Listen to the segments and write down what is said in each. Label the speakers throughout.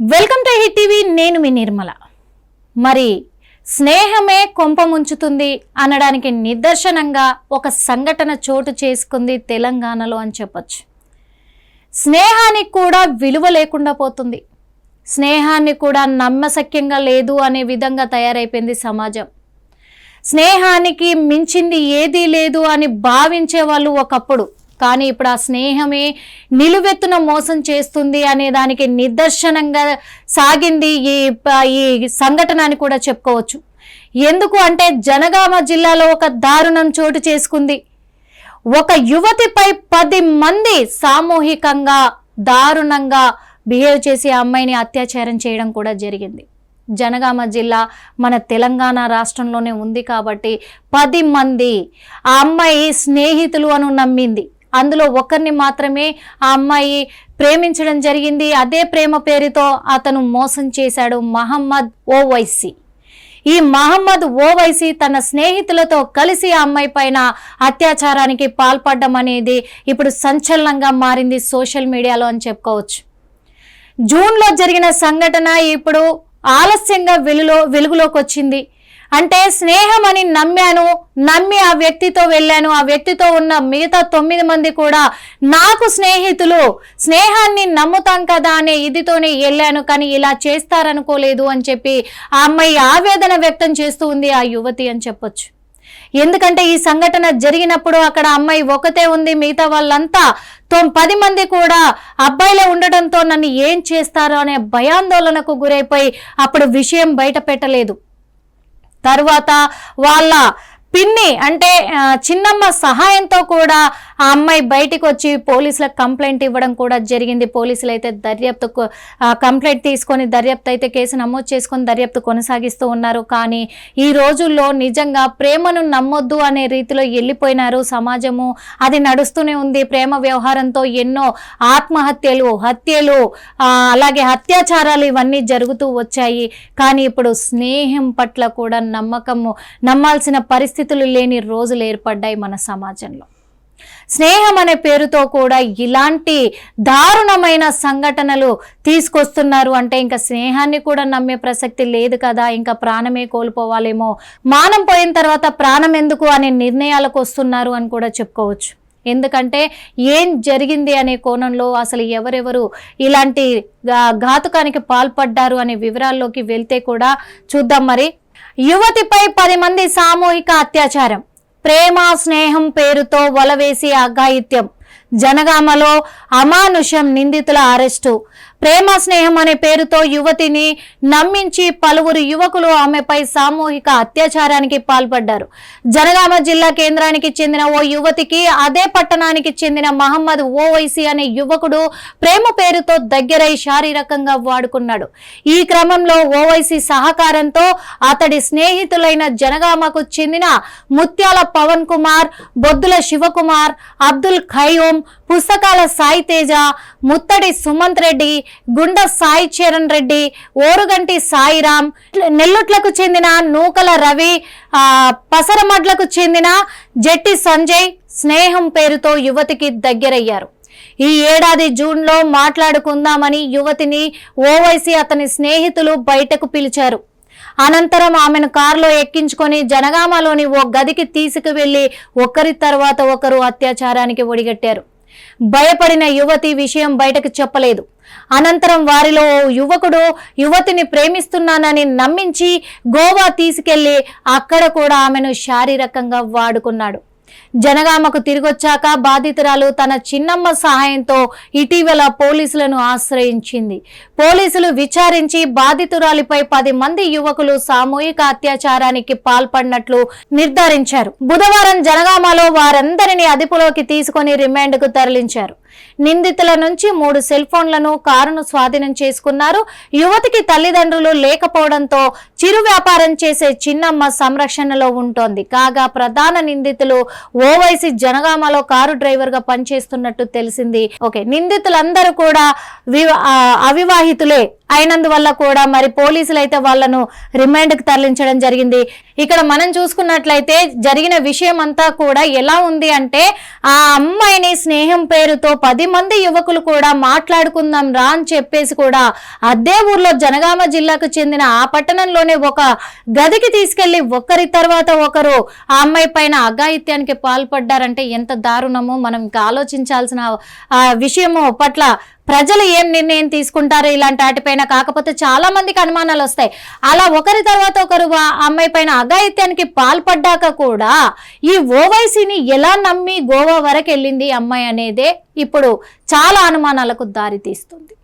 Speaker 1: Welcome to hit TV నేను మీ నిర్మల. మరి స్నేహమే కొంపముంచుతుంది అనడానికి నిదర్శనంగా ఒక సంఘటన చోటు చేసుకుంది తెలంగాణలో అని చెప్పొచ్చు. స్నేహానికి కూడా విలువ లేకుండా పోతుంది. స్నేహాన్ని కూడా నమ్మశక్యంగా లేదు అనే విధంగా తయారైపోయింది సమాజం. స్నేహానికి మించింది ఏదీ లేదు అని భావించే వాళ్ళు ఒకప్పుడు. కానీ ఇప్పుడు ఆ స్నేహమే నిలువెత్తున మోసం చేస్తుంది అనే దానికి నిదర్శనంగా సాగింది ఈ ఈ సంఘటన అని కూడా చెప్పుకోవచ్చు. ఎందుకు అంటే జనగామ జిల్లాలో ఒక దారుణం చోటు చేసుకుంది. ఒక యువతిపై పది మంది సామూహికంగా దారుణంగా బిహేవ్ చేసి అమ్మాయిని అత్యాచారం చేయడం కూడా జరిగింది. జనగామ జిల్లా మన తెలంగాణ రాష్ట్రంలోనే ఉంది కాబట్టి పది మంది ఆ అమ్మాయి స్నేహితులు అను నమ్మింది. అందులో ఒకరిని మాత్రమే ఆ అమ్మాయి ప్రేమించడం జరిగింది. అదే ప్రేమ పేరుతో అతను మోసం చేశాడు మహమ్మద్ ఓవైసీ. ఈ మహమ్మద్ ఓవైసీ తన స్నేహితులతో కలిసి ఆ అమ్మాయి పైన అత్యాచారానికి పాల్పడడం అనేది ఇప్పుడు సంచలనంగా మారింది సోషల్ మీడియాలో అని చెప్పుకోవచ్చు. జూన్లో జరిగిన సంఘటన ఇప్పుడు ఆలస్యంగా వెలులో వెలుగులోకి వచ్చింది. అంటే స్నేహం అని నమ్మాను నమ్మి ఆ వ్యక్తితో వెళ్ళాను ఆ వ్యక్తితో ఉన్న మిగతా తొమ్మిది మంది కూడా నాకు స్నేహితులు. స్నేహాన్ని నమ్ముతాం కదా అనే ఇదితోనే వెళ్ళాను కానీ ఇలా చేస్తారనుకోలేదు అని చెప్పి ఆ అమ్మాయి ఆవేదన వ్యక్తం చేస్తూ ఉంది ఆ యువతి అని చెప్పొచ్చు. ఎందుకంటే ఈ సంఘటన జరిగినప్పుడు అక్కడ అమ్మాయి ఒకతే ఉంది మిగతా వాళ్ళంతా తొం పది మంది కూడా అబ్బాయిలే ఉండడంతో నన్ను ఏం చేస్తారో అనే భయాందోళనకు గురైపోయి అప్పుడు విషయం బయట పెట్టలేదు. తరువాత వాళ్ళ పిన్ని అంటే చిన్నమ్మ సహాయంతో కూడా ఆ అమ్మాయి బయటికి వచ్చి పోలీసులకు కంప్లైంట్ ఇవ్వడం కూడా జరిగింది. పోలీసులు అయితే దర్యాప్తు కంప్లైంట్ తీసుకొని దర్యాప్తు అయితే కేసు నమోదు చేసుకొని దర్యాప్తు కొనసాగిస్తూ ఉన్నారు. కానీ ఈ రోజుల్లో నిజంగా ప్రేమను నమ్మొద్దు అనే రీతిలో వెళ్ళిపోయినారు సమాజము. అది నడుస్తూనే ఉంది. ప్రేమ వ్యవహారంతో ఎన్నో ఆత్మహత్యలు హత్యలు అలాగే అత్యాచారాలు ఇవన్నీ జరుగుతూ వచ్చాయి. కానీ ఇప్పుడు స్నేహం పట్ల కూడా నమ్మకము నమ్మాల్సిన పరిస్థితులు లేని రోజులు ఏర్పడ్డాయి మన సమాజంలో. స్నేహం అనే పేరుతో కూడా ఇలాంటి దారుణమైన సంఘటనలు తీసుకొస్తున్నారు. అంటే ఇంకా స్నేహాన్ని కూడా నమ్మే ప్రసక్తి లేదు కదా. ఇంకా ప్రాణమే కోల్పోవాలేమో. మానం పోయిన తర్వాత ప్రాణం ఎందుకు అనే నిర్ణయాలకు వస్తున్నారు అని కూడా చెప్పుకోవచ్చు. ఎందుకంటే ఏం జరిగింది అనే కోణంలో అసలు ఎవరెవరు ఇలాంటి ఘాతుకానికి పాల్పడ్డారు అనే వివరాల్లోకి వెళ్తే కూడా చూద్దాం మరి. యువతిపై పది మంది సామూహిక అత్యాచారం. ప్రేమ స్నేహం పేరుతో వలవేసి అఘాయిత్యం. జనగామలో అమానుషం నిందితుల అరెస్టు. ప్రేమ స్నేహం అనే పేరుతో యువతిని నమ్మించి పలువురు యువకులు ఆమెపై సామూహిక అత్యాచారానికి పాల్పడ్డారు. జనగామ జిల్లా కేంద్రానికి చెందిన ఓ యువతికి అదే పట్టణానికి చెందిన మహమ్మద్ ఓవైసీ అనే యువకుడు ప్రేమ పేరుతో దగ్గరై శారీరకంగా వాడుకున్నాడు. ఈ క్రమంలో ఓవైసీ సహకారంతో అతడి స్నేహితులైన జనగామకు చెందిన ముత్యాల పవన్ కుమార్ బొద్దుల శివకుమార్ అబ్దుల్ ఖయూమ్ పుస్తకాల సాయి తేజ ముత్తడి సుమంత్ రెడ్డి గుండ సాయి చరణ్ రెడ్డి ఓరుగంటి సాయిరామ్ నెల్లుట్లకు చెందిన నూకల రవి పసరమడ్లకు చెందిన జట్టి సంజయ్ స్నేహం పేరుతో యువతికి దగ్గరయ్యారు. ఈ ఏడాది జూన్లో మాట్లాడుకుందామని యువతిని ఓవైసీ అతని స్నేహితులు బయటకు పిలిచారు. అనంతరం ఆమెను కారులో ఎక్కించుకొని జనగామలోని ఓ గదికి తీసుకువెళ్ళి ఒకరి తర్వాత ఒకరు అత్యాచారానికి ఒడిగట్టారు. భయపడిన యువతి విషయం బయటకు చెప్పలేదు. అనంతరం వారిలో యువకుడు యువతిని ప్రేమిస్తున్నానని నమ్మించి గోవా తీసుకెళ్ళి అక్కడ కూడా ఆమెను శారీరకంగా వాడుకున్నాడు. జనగామకు తిరిగొచ్చాక బాధితురాలు తన చిన్నమ్మ సహాయంతో ఇటీవల పోలీసులను ఆశ్రయించింది. పోలీసులు విచారించి బాధితురాలిపై పది మంది యువకులు సామూహిక అత్యాచారానికి పాల్పడినట్లు నిర్ధారించారు. బుధవారం జనగామలో వారందరినీ అదుపులోకి తీసుకొని రిమాండ్కు తరలించారు. నిందితుల నుంచి మూడు సెల్ ఫోన్లను కారును స్వాధీనం చేసుకున్నారు. యువతికి తల్లిదండ్రులు లేకపోవడంతో చిరు వ్యాపారం చేసే చిన్నమ్మ సంరక్షణలో ఉంటోంది. కాగా ప్రధాన నిందితులు ఓవైసీ జనగామలో కారు డ్రైవర్గా పనిచేస్తున్నట్టు తెలిసింది. ఓకే నిందితులందరూ కూడా వివా- అవివాహితులే. అయినందువల్ల కూడా మరి పోలీసులు అయితే వాళ్ళను రిమాండ్కి తరలించడం జరిగింది. ఇక్కడ మనం చూసుకున్నట్లయితే జరిగిన విషయం అంతా కూడా ఎలా ఉంది అంటే ఆ అమ్మాయిని స్నేహం పేరుతో పది మంది యువకులు కూడా మాట్లాడుకుందాం రా అని చెప్పేసి కూడా అదే ఊర్లో జనగామ జిల్లాకు చెందిన ఆ పట్టణంలోనే ఒక గదికి తీసుకెళ్ళి ఒకరి తర్వాత ఒకరు ఆ అమ్మాయి పైన అఘాయిత్యానికి పాల్పడ్డారంటే ఎంత దారుణమో. మనం ఇంకా ఆలోచించాల్సిన ఆ విషయము పట్ల ప్రజలు ఏం నిర్ణయం తీసుకుంటారు ఇలాంటి వాటిపైన? కాకపోతే చాలా మందికి అనుమానాలు వస్తాయి. అలా ఒకరి తర్వాత ఒకరు అమ్మాయి పైన అఘాయిత్యానికి పాల్పడ్డాక కూడా ఈ ఓవైసీని ఎలా నమ్మి గోవా వరకు వెళ్ళింది అమ్మాయి అనేదే ఇప్పుడు చాలా అనుమానాలకు దారితీస్తుంది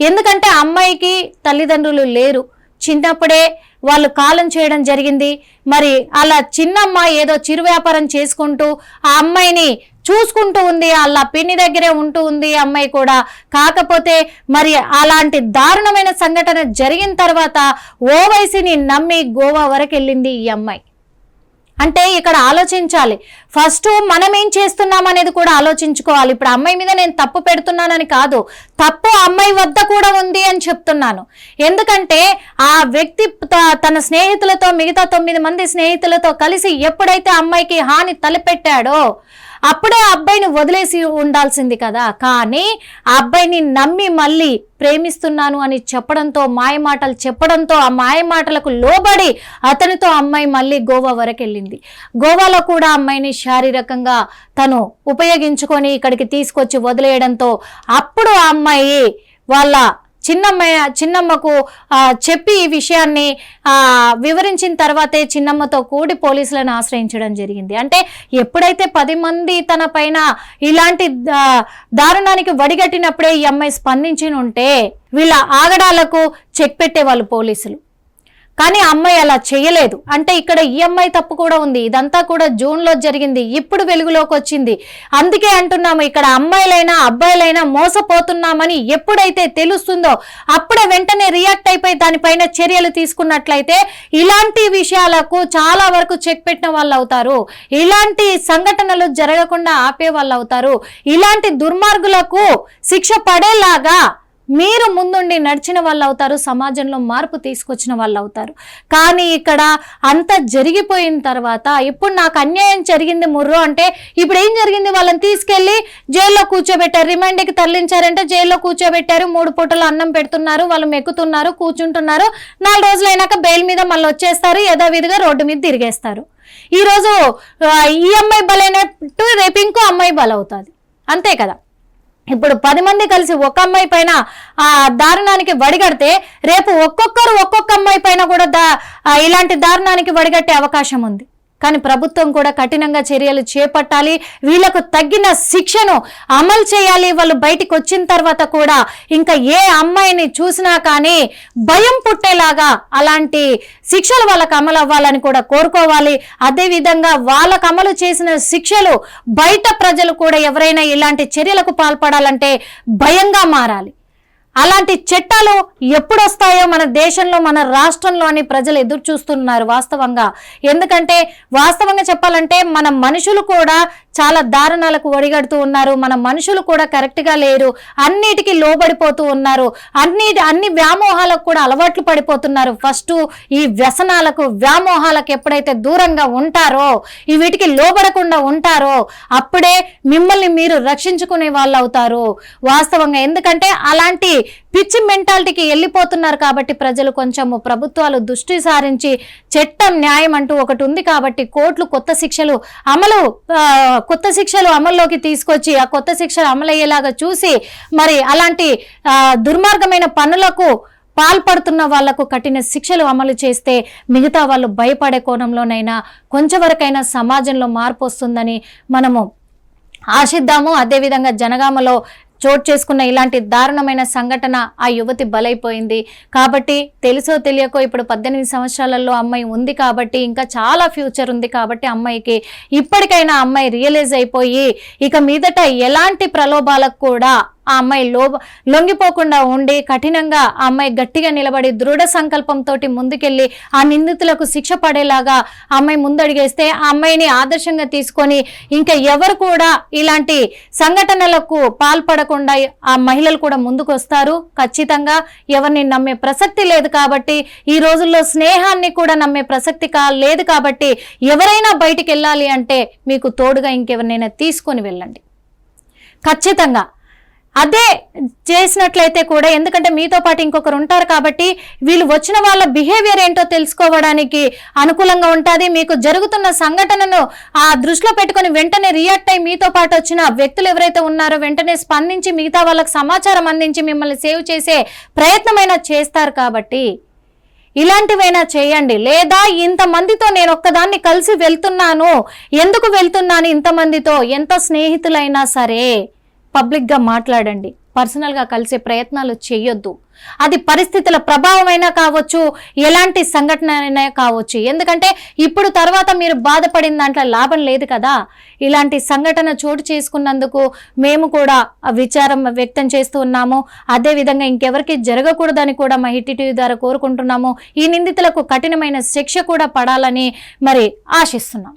Speaker 1: ఎందుకంటే అమ్మాయికి తల్లిదండ్రులు లేరు. చిన్నప్పుడే వాళ్ళు కాలం చేయడం జరిగింది. మరి అలా చిన్నమ్మ ఏదో చిరు వ్యాపారం చేసుకుంటూ ఆ అమ్మాయిని చూసుకుంటూ ఉంది వాళ్ళ పిన్ని దగ్గరే ఉంటూ ఉంది ఈ అమ్మాయి కూడా. కాకపోతే మరి అలాంటి దారుణమైన సంఘటన జరిగిన తర్వాత ఓవైసీని నమ్మి గోవా వరకు వెళ్ళింది ఈ అమ్మాయి. అంటే ఇక్కడ ఆలోచించాలి. ఫస్ట్ మనం ఏం చేస్తున్నాం అనేది కూడా ఆలోచించుకోవాలి. ఇప్పుడు అమ్మాయి మీద నేను తప్పు పెడుతున్నానని కాదు తప్పు అమ్మాయి వద్ద కూడా ఉంది అని చెప్తున్నాను. ఎందుకంటే ఆ వ్యక్తి త- తన స్నేహితులతో మిగతా తొమ్మిది మంది స్నేహితులతో కలిసి ఎప్పుడైతే అమ్మాయికి హాని తలపెట్టాడో అప్పుడే ఆ అబ్బాయిని వదిలేసి ఉండాల్సింది కదా. కానీ ఆ అబ్బాయిని నమ్మి మళ్ళీ ప్రేమిస్తున్నాను అని చెప్పడంతో మాయమాటలు చెప్పడంతో ఆ మాయమాటలకు లోబడి అతనితో అమ్మాయి మళ్ళీ గోవా వరకు వెళ్ళింది గోవాలో కూడా అమ్మాయిని శారీరకంగా తను ఉపయోగించుకొని ఇక్కడికి తీసుకొచ్చి వదిలేయడంతో అప్పుడు ఆ అమ్మాయి వాళ్ళ చిన్నమ్మ చిన్నమ్మకు చెప్పి ఈ విషయాన్ని వివరించిన తర్వాతే చిన్నమ్మతో కూడి పోలీసులను ఆశ్రయించడం జరిగింది. అంటే ఎప్పుడైతే పది మంది తన పైన ఇలాంటి దారుణానికి వడిగట్టినప్పుడే ఈ అమ్మాయి స్పందించి ఉంటే వీళ్ళ ఆగడాలకు చెక్ పెట్టేవాళ్ళు పోలీసులు. కానీ అమ్మాయి అలా చేయలేదు. అంటే ఇక్కడ ఈ అమ్మాయి తప్పు కూడా ఉంది. ఇదంతా కూడా జూన్లో జరిగింది. ఇప్పుడు వెలుగులోకి వచ్చింది. అందుకే అంటున్నాము ఇక్కడ అమ్మాయిలైనా అబ్బాయిలైనా మోసపోతున్నామని ఎప్పుడైతే తెలుస్తుందో అప్పుడే వెంటనే రియాక్ట్ అయిపోయి దానిపైన చర్యలు తీసుకున్నట్లయితే ఇలాంటి విషయాలకు చాలా వరకు చెక్ పెట్టిన వాళ్ళు అవుతారు. ఇలాంటి సంఘటనలు జరగకుండా ఆపే వాళ్ళు అవుతారు. ఇలాంటి దుర్మార్గులకు శిక్ష పడేలాగా మీరు ముందుండి నడిచిన వాళ్ళు అవుతారు సమాజంలో మార్పు తీసుకొచ్చిన వాళ్ళు అవుతారు కానీ ఇక్కడ అంత జరిగిపోయిన తర్వాత ఇప్పుడు నాకు అన్యాయం జరిగింది ముర్రో అంటే ఇప్పుడు ఏం జరిగింది? వాళ్ళని తీసుకెళ్ళి జైల్లో కూర్చోబెట్టారు. రిమాండ్కి తరలించారంటే జైల్లో కూర్చోబెట్టారు. మూడు పూటలు అన్నం పెడుతున్నారు వాళ్ళు మెక్కుతున్నారు కూర్చుంటున్నారు. నాలుగు రోజులు అయినాక బెయిల్ మీద మళ్ళీ వచ్చేస్తారు యథావిధిగా రోడ్డు మీద తిరిగేస్తారు. ఈరోజు ఈ అమ్మాయి బలైనట్టు రేపు ఇంకో అమ్మాయి బలవుతుంది. అంతే కదా? ఇప్పుడు పది మంది కలిసి ఒక అమ్మాయి పైన ఆ దారుణానికి వడిగడితే రేపు ఒక్కొక్కరు ఒక్కొక్క అమ్మాయి పైన కూడా దా ఇలాంటి దారుణానికి వడిగట్టే అవకాశం ఉంది. కానీ ప్రభుత్వం కూడా కఠినంగా చర్యలు చేపట్టాలి. వీళ్ళకు తగ్గిన శిక్షను అమలు చేయాలి. వాళ్ళు బయటికి వచ్చిన తర్వాత కూడా ఇంకా ఏ అమ్మాయిని చూసినా కానీ భయం పుట్టేలాగా అలాంటి శిక్షలు వాళ్ళకు అమలు అవ్వాలని కూడా కోరుకోవాలి. అదేవిధంగా వాళ్ళకు అమలు చేసిన శిక్షలు బయట ప్రజలు కూడా ఎవరైనా ఇలాంటి చర్యలకు పాల్పడాలంటే భయంగా మారాలి. అలాంటి చట్టాలు ఎప్పుడొస్తాయో మన దేశంలో మన రాష్ట్రంలోని ప్రజలు ఎదురు చూస్తున్నారు వాస్తవంగా. ఎందుకంటే వాస్తవంగా చెప్పాలంటే మన మనుషులు కూడా చాలా దారుణాలకు ఒడిగడుతూ ఉన్నారు. మన మనుషులు కూడా కరెక్ట్గా లేరు. అన్నిటికీ లోబడిపోతూ ఉన్నారు. అన్ని అన్ని వ్యామోహాలకు కూడా అలవాట్లు పడిపోతున్నారు. ఫస్ట్ ఈ వ్యసనాలకు వ్యామోహాలకు ఎప్పుడైతే దూరంగా ఉంటారో ఈ వీటికి లోబడకుండా ఉంటారో అప్పుడే మిమ్మల్ని మీరు రక్షించుకునే వాళ్ళు అవుతారు. వాస్తవంగా ఎందుకంటే అలాంటి పిచ్చి మెంటాలిటీకి వెళ్ళిపోతున్నారు కాబట్టి ప్రజలు కొంచెము ప్రభుత్వాలు దృష్టి సారించి చట్టం న్యాయం అంటూ ఒకటి ఉంది కాబట్టి కోర్టులు కొత్త శిక్షలు అమలు కొత్త శిక్షలు అమల్లోకి తీసుకొచ్చి ఆ కొత్త శిక్షలు అమలయ్యేలాగా చూసి మరి అలాంటి దుర్మార్గమైన పనులకు పాల్పడుతున్న వాళ్ళకు కఠిన శిక్షలు అమలు చేస్తే మిగతా వాళ్ళు భయపడే కోణంలోనైనా కొంచెంవరకైనా సమాజంలో మార్పు వస్తుందని మనము ఆశిద్దాము. అదేవిధంగా జనగామలో చోటు చేసుకున్న ఇలాంటి దారుణమైన సంఘటన ఆ యువతి బలైపోయింది. కాబట్టి తెలుసో తెలియకో ఇప్పుడు పద్దెనిమిది సంవత్సరాలలో అమ్మాయి ఉంది కాబట్టి ఇంకా చాలా ఫ్యూచర్ ఉంది కాబట్టి అమ్మాయికి ఇప్పటికైనా అమ్మాయి రియలైజ్ అయిపోయి ఇక మీదట ఎలాంటి ప్రలోభాలకు కూడా ఆ అమ్మాయి లో లొంగిపోకుండా ఉండి కఠినంగా ఆ అమ్మాయి గట్టిగా నిలబడి దృఢ సంకల్పంతో ముందుకెళ్ళి ఆ నిందితులకు శిక్ష పడేలాగా ఆ అమ్మాయి ముందడిగేస్తే ఆ అమ్మాయిని ఆదర్శంగా తీసుకొని ఇంకా ఎవరు కూడా ఇలాంటి సంఘటనలకు పాల్పడకుండా ఆ మహిళలు కూడా ముందుకు వస్తారు ఖచ్చితంగా ఎవరిని నమ్మే ప్రసక్తి లేదు కాబట్టి ఈ రోజుల్లో స్నేహాన్ని కూడా నమ్మే ప్రసక్తి కా లేదు కాబట్టి ఎవరైనా బయటికి వెళ్ళాలి అంటే మీకు తోడుగా ఇంకెవరినైనా తీసుకొని వెళ్ళండి. ఖచ్చితంగా అదే చేసినట్లయితే కూడా ఎందుకంటే మీతో పాటు ఇంకొకరు ఉంటారు కాబట్టి వీళ్ళు వచ్చిన వాళ్ళ బిహేవియర్ ఏంటో తెలుసుకోవడానికి అనుకూలంగా ఉంటుంది. మీకు జరుగుతున్న సంఘటనను ఆ దృష్టిలో పెట్టుకొని వెంటనే రియాక్ట్ అయ్యి మీతో పాటు వచ్చిన వ్యక్తులు ఎవరైతే ఉన్నారో వెంటనే స్పందించి మిగతా వాళ్ళకి సమాచారం అందించి మిమ్మల్ని సేవ్ చేసే ప్రయత్నమైనా చేస్తారు కాబట్టి ఇలాంటివైనా చేయండి. లేదా ఇంతమందితో నేను ఒక్కదాన్ని కలిసి వెళ్తున్నాను ఎందుకు వెళ్తున్నాను ఇంతమందితో ఎంత స్నేహితులైనా సరే. పబ్లిక్గా మాట్లాడండి. పర్సనల్గా కలిసే ప్రయత్నాలు చేయొద్దు. అది పరిస్థితుల ప్రభావమైనా కావచ్చు ఎలాంటి సంఘటన అయినా కావచ్చు. ఎందుకంటే ఇప్పుడు తర్వాత మీరు బాధపడిన దాంట్లో లాభం లేదు కదా. ఇలాంటి సంఘటన చోటు చేసుకున్నందుకు మేము కూడా విచారం వ్యక్తం చేస్తూ ఉన్నాము. అదే విధంగా ఇంకెవరికి జరగకూడదని కూడా మా హిట్ టీవీ ద్వారా కోరుకుంటున్నాము. ఈ నిందితులకు కఠినమైన శిక్ష కూడా పడాలని మరి ఆశిస్తున్నాం.